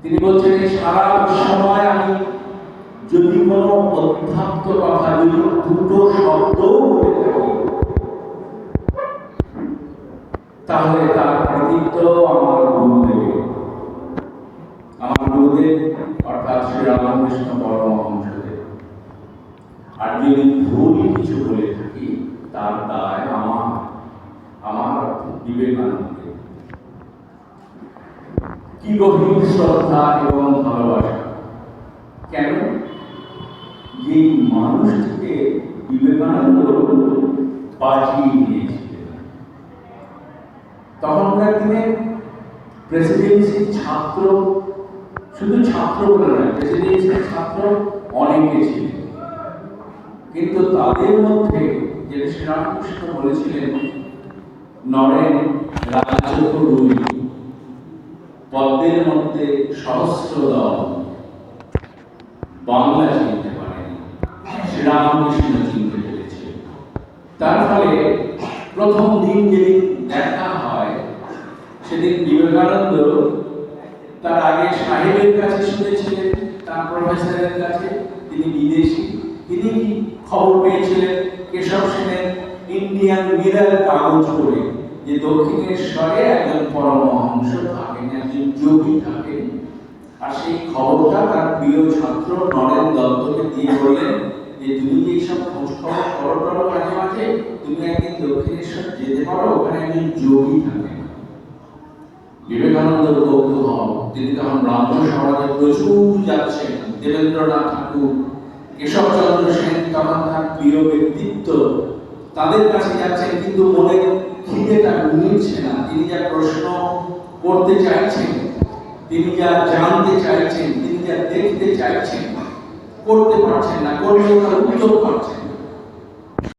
তিনি বলছেন সারা সময় আমি যদি কোনো অধ্যাত্ম কথা, যদি দুটো শব্দও বলে থাকি, তাহলে তার কৃতিত্ব আমার গুরুদেব আমার গুরুদেব, অর্থাৎ শ্রী রামকৃষ্ণ পরমহংসদেব। আর যদি ভুল কিছু বলে থাকি, তার দায় আমার আমার বিবেকানন্দের। কি গভীর শ্রদ্ধা এবং ভালোবাসা? কেন? যে মানুষটিকে বিবেকানন্দ বাঁচিয়ে দিয়েছিলেন তখনকার দিনে প্রেসিডেন্সির ছাত্র, শুধু ছাত্র বলে নয় প্রেসিডেন্সির ছাত্র অনেকে ছিলেন। কিন্তু তাদের মধ্যে যেটা শ্রীরামকৃষ্ণ বলেছিলেন, নরেন রাজ্য রুই মধ্যে সহস্র দল বাংলা চিনতে পারেনি। শ্রীরামকৃষ্ণ চিনতে পেরেছে। তার ফলে প্রথম দিন যেদিন দেখা হয়, সেদিন বিবেকানন্দ তার আগে সাহেবের কাছে শুনেছিলেন, তার প্রফেসরের কাছে, তিনি বিদেশি। তিনি খবর পেয়েছিলেন? কেশব সেনের ইন্ডিয়ান মিরার কাগজ করে যে দক্ষিণেশ্বরে একজন পরমহংস একজন যোগী থাকেন আর সেই খবরটা তার প্রিয় ছাত্র নরেন দত্তকে দিয়ে বললেন যে, তুমি এইসব খোঁজ খবর করো মাঝে মাঝে? তুমি একদিন দক্ষিণেশ্বর যেতে পারো, ওখানে একজন যোগী থাকেন বিবেকানন্দ কৌতূহল তিনি তখন ব্রাহ্ম সমাজে প্রচুর যাচ্ছেন। দেবেন্দ্রনাথ ঠাকুর কেশবচন্দ্র সেন তখন তার প্রিয় ব্যক্তিত্ব। তাদের কাছে যাচ্ছেন কিন্তু মনে খিদেটা মিলছে না। তিনি যা প্রশ্ন করতে চাইছেন, তিনি যা জানতে চাইছেন, তিনি যা দেখতে চাইছেন করতে পারছেন না করলেও তার উত্তর পাচ্ছেন